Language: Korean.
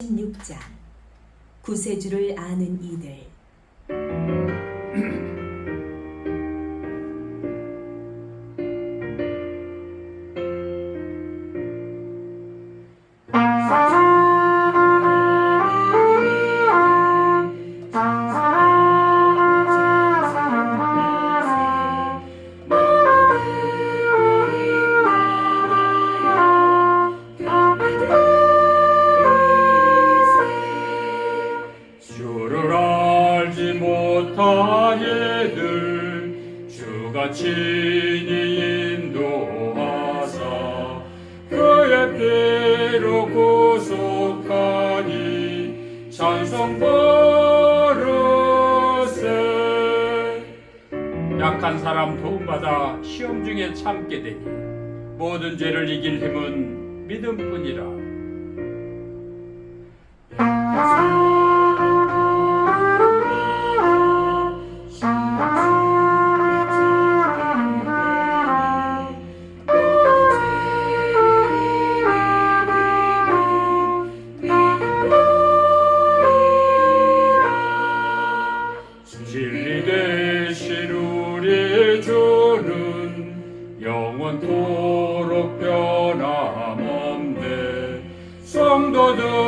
16장. 구세주를 아는 이들 주를 알지 못한 이들 주가 친히 인도하사 그의 피로 구속하니 찬송 버릇세 약한 사람 도움받아 시험 중에 참게 되니 모든 죄를 이길 힘은 믿음뿐이라 영원토록 변함없네. 성도들아 주